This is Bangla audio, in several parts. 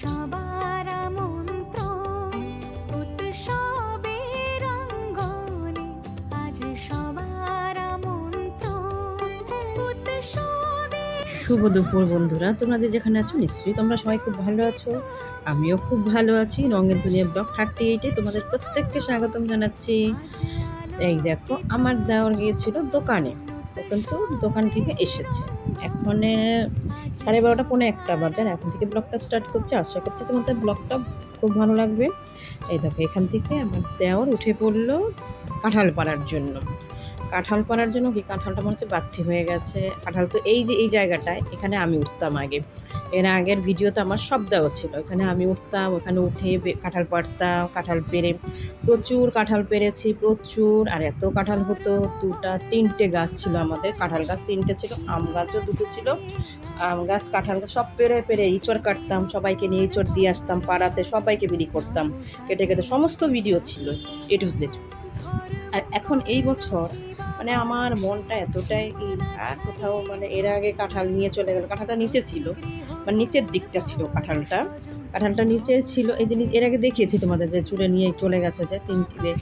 সবার আমন্ত্রণ উৎসবের অঙ্গনে আজ সবার আমন্ত্রণ উৎসবে শুভ দুপুর বন্ধুরা তোমরা যে যেখানে আছো নিশ্চয়ই তোমরা সবাই খুব ভালো আছো আমিও খুব ভালো আছি রঙের দুনিয়া ব্লগ থার্টি এইটে তোমাদের প্রত্যেককে স্বাগতম জানাচ্ছি। এই দেখো আমার দেওয়ার গিয়েছিল দোকানে। কিন্তু দোকান থেকে এসেছে। এখন সাড়ে বারোটা পনেরো একটা বাজার এখন থেকে ব্লগটা স্টার্ট করছে। আশা করছি তোমাদের ব্লগটা খুব ভালো লাগবে। এই দেখো, এখান থেকে আমার দেওয়ার উঠে পড়ল কাঁঠাল পাড়ার জন্য। কাঁঠাল পাড়ার জন্য কি? কাঁঠালটা মনে হচ্ছে বাড়তি হয়ে গেছে। কাঁঠাল তো এই যে, এই জায়গাটায়, এখানে আমি উঠতাম আগে। এর আগের ভিডিওতে আমার সব দেওয়া ছিল। এখানে আমি উঠতাম, ওখানে উঠে কাঁঠাল পাড়তাম, কাঁঠাল পেরে প্রচুর কাঁঠাল পেরেছি, প্রচুর। আর এত কাঁঠাল হতো, দুটা, তিনটে গাছ ছিল আমাদের। কাঁঠাল গাছ তিনটে ছিল, আম গাছও দুটো ছিল। আম গাছ, কাঁঠাল গাছ সব পেরে পেরে ইঁচড় কাটতাম, সবাইকে নিয়ে ইঁচড় দিয়ে আসতাম পাড়াতে, সবাইকে বিলি করতাম। কেটে কেটে সমস্ত ভিডিও ছিল, এ টু আর এখন এই বছর মানে আমার মনটা এতটাই কি কোথাও মানে এর আগে কাঁঠাল নিয়ে চলে গেল। কাঁঠালটা নিচে ছিল মানে নিচের দিকটা ছিল কাঁঠালটা। কাঁঠালটা নিচে ছিল এই জিনিস এর আগে দেখিয়েছি তোমাদের যে চুড়ে নিয়ে চলে গেছে যে তিন তিনে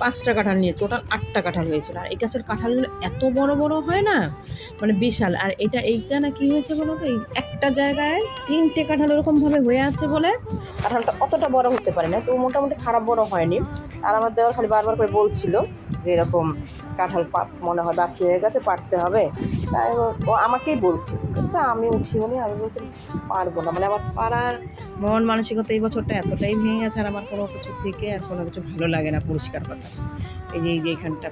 পাঁচটা কাঁঠাল নিয়ে টোটাল আটটা কাঁঠাল হয়েছিল। আর এই গাছের কাঁঠালগুলো এত বড় বড় হয় না? মানে বিশাল। আর এটা এইটা না কি হয়েছে বলো তো? এই একটা জায়গায় তিনটে কাঁঠাল ওরকমভাবে হয়ে আছে বলে কাঁঠালটা অতটা বড় হতে পারে না। তো মোটামুটি খারাপ বড় হয়নি। আর আমার দেওয়ার খালি বারবার করে বলছিল যে এরকম কাঁঠাল মনে হয় বাকি হয়ে গেছে, পারতে হবে। তাই ও- আমাকেই বলছে। কিন্তু আমি উঠি বলে আমি বলছি, পারব না। মানে আমার পাড়ার মন মানসিকতা এই বছরটা এতটাই ভেঙে গেছে আর আমার কোনো কিছু থেকে আর কোনো কিছু ভালো লাগে না, পরিষ্কার কথা। এই যে এই যে এইখানটা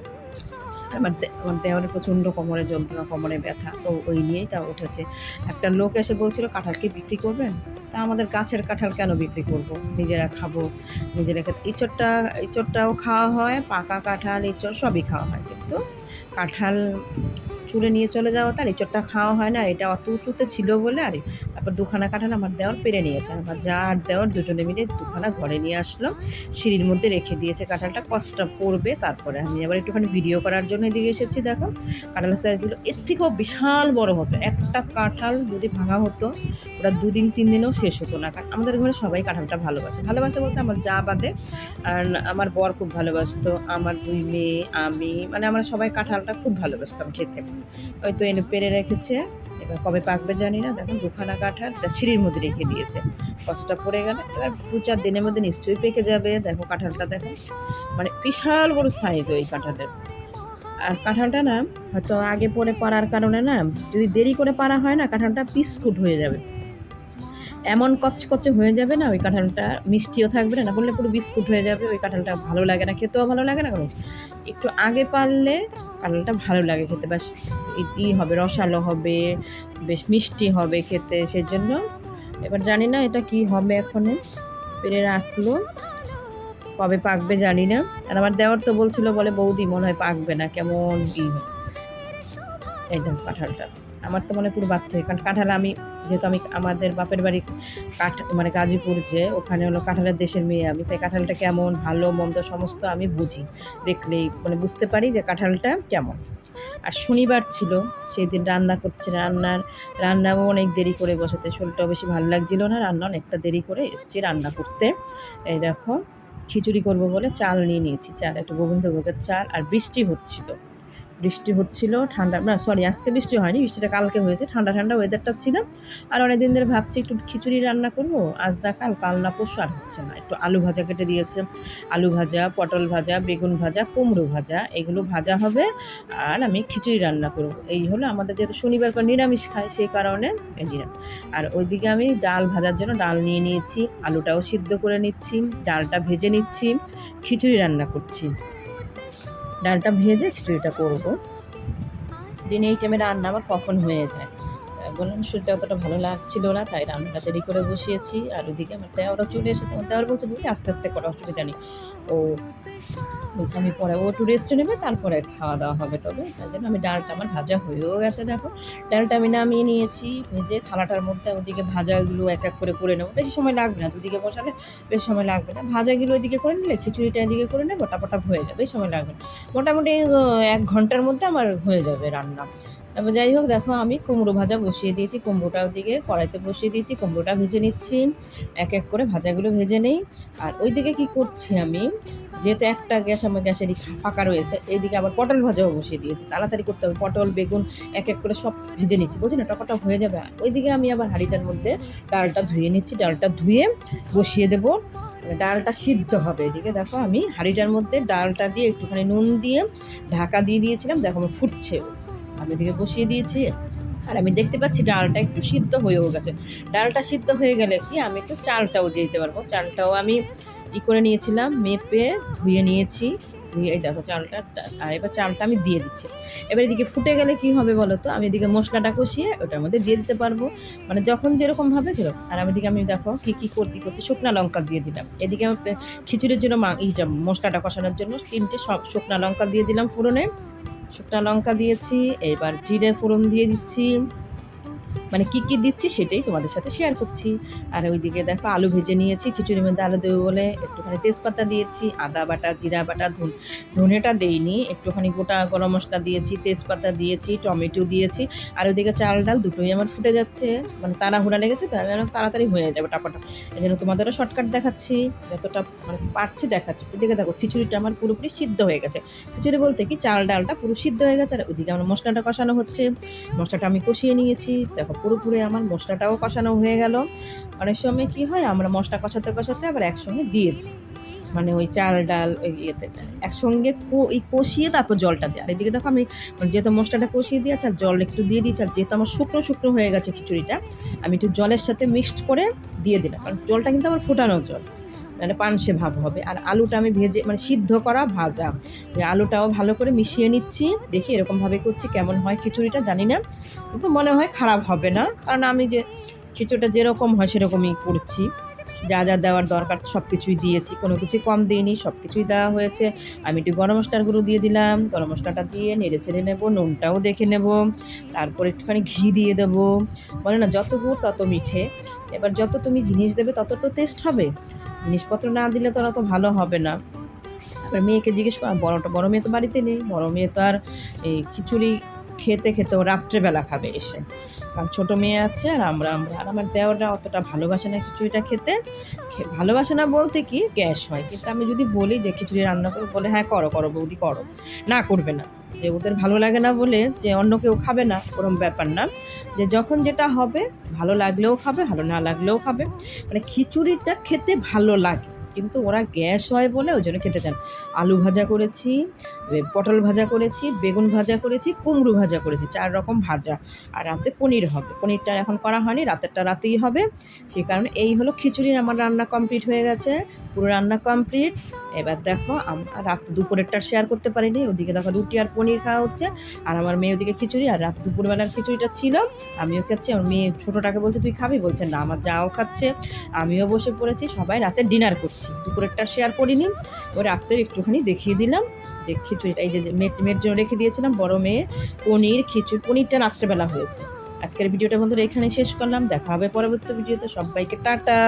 আমার আমার দেওয়ারে প্রচণ্ড কোমরে যন্ত্রণা, কোমরে ব্যথা। তো ওই নিয়েই তা উঠেছে। একটা লোক এসে বলছিল, কাঁঠাল কি বিক্রি করবেন? তা আমাদের গাছের কাঁঠাল কেন বিক্রি করব? নিজেরা খাব, নিজেরা খেতে। ইঁচড়টা, ইঁচড়টাও খাওয়া হয়, পাকা কাঁঠাল, ইঁচড় সবই খাওয়া হয়। কিন্তু কাঁঠাল চুলে নিয়ে চলে যাওয়া, তার ইঁচড়টা খাওয়া হয় না এটা অত উঁচুতে ছিল বলে, আর তারপর দুখানা কাঁঠাল আমার দেওয়ার পেরে নিয়েছে আমার যা আর দেওয়ার দুজনে মিলে দুখানা ঘরে নিয়ে আসলো, সিঁড়ির মধ্যে রেখে দিয়েছে কাঁঠালটা কষ্ট পড়বে, তারপরে আমি আবার একটুখানি ভিডিও করার জন্য এদিকে এসেছি, দেখো, কাঁঠালের সাইজগুলো এর থেকেও বিশাল বড় হতো, একটা কাঁঠাল যদি ভাঙা হতো, ওটা দুদিন, তিন দিনেও শেষ হতো না, কারণ আমাদের ঘরে সবাই কাঁঠালটা ভালোবাসে ভালোবাসে বলতে আমার যা বাদে, আর আমার বর খুব ভালোবাসতো, আমার দুই মেয়ে, আমি মানে আমরা সবাই কাঁঠালটা খুব ভালোবাসতাম খেতে। ওই তো এনে পেরে রেখেছে। এবার কবে পাকবে জানি না। দেখুন, দুখানা কাঁঠাল সিঁড়ির মধ্যে রেখে দিয়েছে। কষ্টটা পড়ে গেল। এবার দু চার দিনের মধ্যে নিশ্চয়ই পেকে যাবে। দেখো কাঁঠালটা, দেখো। মানে বিশাল বড় সাইজ ওই কাঁঠালের। আর কাঁঠালটা না, হয়তো আগে পরে পারার কারণে না, যদি দেরি করে পারা হয় না, কাঁঠালটা বিস্কুট হয়ে যাবে। এমন কচকচে হয়ে যাবে না, ওই কাঁঠালটা মিষ্টিও থাকবে না। বললে পুরো বিস্কুট হয়ে যাবে। ওই কাঁঠালটা ভালো লাগে না, খেতেও ভালো লাগে না একটু আগে পারলে কাঁঠালটা ভালো লাগে খেতে। বাস ই- হবে, রসালো হবে, বেশ মিষ্টি হবে খেতে সেজন্য। এবার জানি না এটা কি হবে এখন, পেরে রাখল। কবে পাকবে জানি না। আর আমার দেওয়ার তো বলছিল বলে বৌদি মনে হয় পাকবে না, কেমন কি একদম কাঁঠালটা। আমার তো মনে পুরো বাধ্য কারণ কাঁঠাল আমি, যেহেতু আমি আমাদের বাপের বাড়ি কাঠ মানে গাজীপুর যে, ওখানে হলো কাঁঠালের দেশের মেয়ে আমি। তাই কাঁঠালটা কেমন, ভালো, মন্দ সমস্ত আমি বুঝি। দেখলেই মানে বুঝতে পারি যে কাঁঠালটা কেমন। আর শনিবার ছিল সেই দিন রান্না করছে, রান্নার, রান্নাও অনেক দেরি করে বসাতে। শরীরটাও বেশি ভালো লাগছিল না, রান্না অনেকটা দেরি করে এসেছি রান্না করতে। এই দেখো, খিচুড়ি করব বলে চাল নিয়ে নিয়েছি। চাল, একটু গোবিন্দভোগের চাল আর বৃষ্টি হচ্ছিল। বৃষ্টি হচ্ছিল, ঠান্ডা না সরি আজকে বৃষ্টি হয়নি, বৃষ্টিটা কালকে হয়েছে, ঠান্ডা ঠান্ডা ওয়েদারটা ছিল। আর অনেক দিন ধরে ভাবছি একটু খিচুড়ি রান্না করব, আজ না কাল কাল না পরশু আর হচ্ছে না। একটু আলু ভাজা কেটে দিয়েছে। আলু ভাজা, পটল ভাজা, বেগুন ভাজা, কুমড়ো ভাজা, এগুলো ভাজা হবে আর আমি খিচুড়ি রান্না করব। এই হলো আমাদের যেহেতু শনিবার করে নিরামিষ খাই সেই কারণে আর ওইদিকে আমি ডাল ভাজার জন্য ডাল নিয়ে নিয়েছি, আলুটাও সিদ্ধ করে নিচ্ছি, ডালটা ভেজে নিচ্ছি, খিচুড়ি রান্না করছি। ডালটা ভেজে খিচুড়িটা করব। দিন এই টাইমে রান্না আমার কখন হয়ে যায়? বললাম শরীরটা অতটা ভালো লাগছিল না, তাই রান্নাটা দেরি করে বসিয়েছি। আর ওদিকে আমার দেওয়ারও চলে এসেছে, আমার দেওয়ার বলছে বুঝলি আস্তে আস্তে করা, অসুবিধা নেই। ও বলছে, আমি পরে ও একটু রেস্টে নেবে, তারপরে খাওয়া দাওয়া হবে তবে। তাই জন্য আমি ডালটা আমার ভাজা হয়েও গেছে, দেখো। ডালটা আমি নামিয়ে নিয়েছি, ভেজে থালাটার মধ্যে ওদিকে ভাজাগুলো এক এক করে করে নেব। বেশি সময় লাগবে না, দুদিকে বসালে বেশি সময় লাগবে না। ভাজাগুলো ওইদিকে করে নিলে, খিচুড়িটা এদিকে করে নেব, টাপাটাপ হয়ে যাবে, বেশি সময় লাগবে না। মোটামুটি এক ঘণ্টার মধ্যে আমার হয়ে যাবে রান্না। তারপর যাই হোক, দেখো আমি কুমড়ো ভাজা বসিয়ে দিয়েছি। কুমড়োটা ওদিকে কড়াইতে বসিয়ে দিয়েছি। কুমড়োটা ভেজে নিচ্ছি। এক এক করে ভাজাগুলো ভেজে নেই। আর ওইদিকে কি করছি আমি? যেহেতু একটা গ্যাস, আমার গ্যাসের ফাঁকা রয়েছে, এইদিকে আবার পটল ভাজাও বসিয়ে দিয়েছি। তাড়াতাড়ি করতে হবে। পটল, বেগুন এক এক করে সব ভেজে নিচ্ছি। বুঝলি না? টকাটা হয়ে যাবে। ওইদিকে আমি আবার হাঁড়িটার মধ্যে ডালটা ধুয়ে নিচ্ছি। ডালটা ধুয়ে বসিয়ে দেবো। ডালটা সিদ্ধ হবে এদিকে। দেখো আমি হাঁড়িটার মধ্যে ডালটা দিয়ে একটুখানি নুন দিয়ে ঢাকা দিয়ে দিয়েছিলাম। দেখো আমার ফুটছে। আমি এদিকে বসিয়ে দিয়েছি। আর আমি দেখতে পাচ্ছি ডালটা একটু সিদ্ধ হয়েও গেছে। ডালটা সিদ্ধ হয়ে গেলে কি আমি একটু চালটাও দিয়ে দিতে পারব। চালটাও আমি ই করে নিয়েছিলাম, মেপে ধুয়ে নিয়েছি। ধুয়ে এই দেখো চালটা, আর এবার চালটা আমি দিয়ে দিচ্ছি। এবার এদিকে ফুটে গেলে কি হবে বলো তো? আমি এদিকে মশলাটা কষিয়ে ওটার মধ্যে দিয়ে দিতে পারব। মানে যখন যেরকম ভাবে সেরকম। আর আমি এদিকে আমি দেখো কী কী করতে করছি? শুকনা লঙ্কা দিয়ে দিলাম। এদিকে আমি খিচুড়ির জন্য মা- এইটা মশলাটা কষানোর জন্য তিনটে সব শুকনা লঙ্কা দিয়ে দিলাম ফোড়নে। শুকনা লঙ্কা দিয়েছি এবার জিরে ফোড়ন দিয়ে দিচ্ছি। মানে কি কি দিচ্ছি সেটাই তোমাদের সাথে শেয়ার করছি। আর ওইদিকে দেখো আলু ভেজে নিয়েছি, খিচুড়ির মধ্যে আলু দেবো বলে একটুখানি তেজপাতা দিয়েছি, আদা বাটা, জিরা বাটা, ধন ধনেটা দেইনি, একটুখানি গোটা গরম মশলা দিয়েছি, তেজপাতা দিয়েছি, টমেটো দিয়েছি, আর ওইদিকে চাল ডাল দুটোই আমার ফুটে যাচ্ছে। মানে তাড়াহুড়া লেগেছে তাড়াতাড়ি হয়ে যাবে টাপাটা। এই জন্য তোমাদেরও শর্টকাট দেখাচ্ছি, যতটা মানে পারছি দেখাচ্ছি। এদিকে দেখো খিচুড়িটা আমার পুরোপুরি সিদ্ধ হয়ে গেছে। খিচুড়ি বলতে কি, চাল ডালটা পুরো সিদ্ধ হয়ে গেছে, আর ওইদিকে আমার মশলাটা কষানো হচ্ছে। মশলাটা আমি কষিয়ে নিয়েছি, দেখো পুরোপুরি আমার মশলাটাও কষানো হয়ে গেল। অনেক সময় কি হয়, আমরা মশলা কষাতে কষাতে আবার একসঙ্গে দিয়ে দিই। মানে ওই চাল, ডাল ওই ইয়েতে একসঙ্গে এই কষিয়ে তারপর জলটা দিই। আর এদিকে দেখো আমি মানে যেহেতু মশলাটা কষিয়ে দিয়েছি আর জল একটু দিয়ে দিয়েছি, আর যেহেতু আমার শুকনো শুকনো হয়ে গেছে খিচুড়িটা, আমি একটু জলের সাথে মিক্সড করে দিয়ে দিলাম। কারণ জলটা কিন্তু আমার ফোটানো জল। মানে পানসে ভাব হবে। আর আলুটা আমি ভেজে মানে সিদ্ধ করা ভাজা। আলুটাও ভালো করে মিশিয়ে নিচ্ছি। দেখি এরকমভাবে করছি, কেমন হয় খিচুড়িটা জানি না। কিন্তু মনে হয় খারাপ হবে না। কারণ আমি যে খিচুড়িটা যেরকম হয় সেরকমই করছি। যা যা দেওয়ার দরকার সব কিছুই দিয়েছি। কোনো কিছু কম দিইনি, সব কিছুই দেওয়া হয়েছে। আমি একটু গরম মশলার গুঁড়ো দিয়ে দিলাম। গরম মশলাটা দিয়ে নেড়ে চেড়ে নেব, নুনটাও দেখে নেব। তারপরে একটুখানি ঘি দিয়ে দেবো। বলে না, যত গুড় তত মিঠে। এবার যত তুমি জিনিস দেবে, তত তো টেস্ট হবে। জিনিসপত্র না দিলে তো অত ভালো হবে না। এবার মেয়েকে জিজ্ঞেস করা বড়টা, বড় মেয়ে তো বাড়িতে নেই। বড় মেয়ে তো আর এই খিচুড়ি খেতে খেতে ও রাত্রেবেলা খাবে এসে। কারণ ছোটো মেয়ে আছে আর আমরা আমরা। আর আমার দেওয়াটা অতটা ভালোবাসে না খিচুড়িটা খেতে। ভালোবাসে না বলতে কি, গ্যাস হয়। কিন্তু আমি যদি বলি যে খিচুড়ি রান্না করো, বলে হ্যাঁ করো করো, বৌদি, করো। না, করবে না। যে ওদের ভালো লাগে না বলে যে অন্য কেউ খাবে না, ওরম ব্যাপার না। যে যখন যেটা হবে, ভালো লাগলেও খাবে, ভালো না লাগলেও খাবে। মানে খিচুড়িটা খেতে ভালো লাগে, কিন্তু ওরা গ্যাস হয় বলে ওই জন্য খেতে চান আলু ভাজা করেছি পটল ভাজা করেছি, বেগুন ভাজা করেছি, কুমড়ো ভাজা করেছি, চার রকম ভাজা। আর রাতে পনির হবে। পনিরটা এখন করা হয়নি, রাতেরটা রাতেই হবে। সেই কারণে এই হলো খিচুড়ির আমার রান্না কমপ্লিট হয়ে গেছে, পুরো রান্না কমপ্লিট। এবার দেখো আমরা রাত দুপুরেরটা শেয়ার করতে পারিনি, ওদিকে দেখো রুটি আর পনির খাওয়া হচ্ছে, আর আমার মেয়ে ওদিকে খিচুড়ি, আর রাত দুপুরবেলার খিচুড়িটা ছিল। আমিও খাচ্ছি, আমার মেয়ে ছোটোটাকে বলছে, তুই খাবি? বলছে, না আমার যাও খাচ্ছে। আমিও বসে পড়েছি, সবাই রাতে ডিনার করছি। দুপুরেরটা শেয়ার করিনি, ওই রাত্রে একটুখানি দেখিয়ে দিলাম। যে খিচুড়িটা এই যে মেয়ের জন্য রেখে দিয়েছিলাম, বড় মেয়ে পনির, খিচুড়ি, পনিরটা রাত্রেবেলা হয়েছে। আজকের ভিডিওটা বন্ধুরা এখানে শেষ করলাম, দেখা হবে পরবর্তী ভিডিওতে, সবাইকে টাটা।